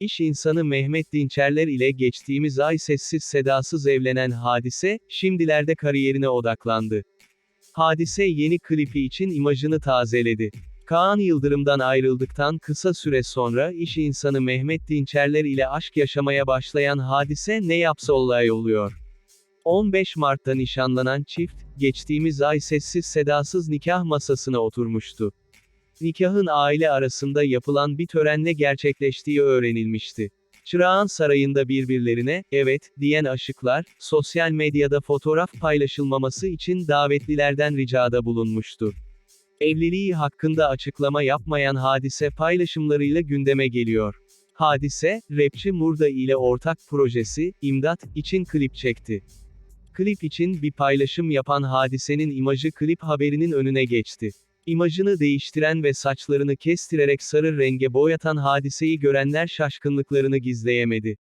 İş insanı Mehmet Dinçerler ile geçtiğimiz ay sessiz sedasız evlenen Hadise, şimdilerde kariyerine odaklandı. Hadise yeni klipi için imajını tazeledi. Kaan Yıldırım'dan ayrıldıktan kısa süre sonra iş insanı Mehmet Dinçerler ile aşk yaşamaya başlayan Hadise ne yapsa olay oluyor. 15 Mart'ta nişanlanan çift, geçtiğimiz ay sessiz sedasız nikah masasına oturmuştu. Nikahın aile arasında yapılan bir törenle gerçekleştiği öğrenilmişti. Çırağan Sarayı'nda birbirlerine, evet, diyen aşıklar, sosyal medyada fotoğraf paylaşılmaması için davetlilerden ricada bulunmuştu. Evliliği hakkında açıklama yapmayan Hadise paylaşımlarıyla gündeme geliyor. Hadise, rapçi Murda ile ortak projesi, İmdat, için klip çekti. Klip için bir paylaşım yapan Hadise'nin imajı klip haberinin önüne geçti. İmajını değiştiren ve saçlarını kestirerek sarı renge boyatan hadiseyi görenler şaşkınlıklarını gizleyemedi.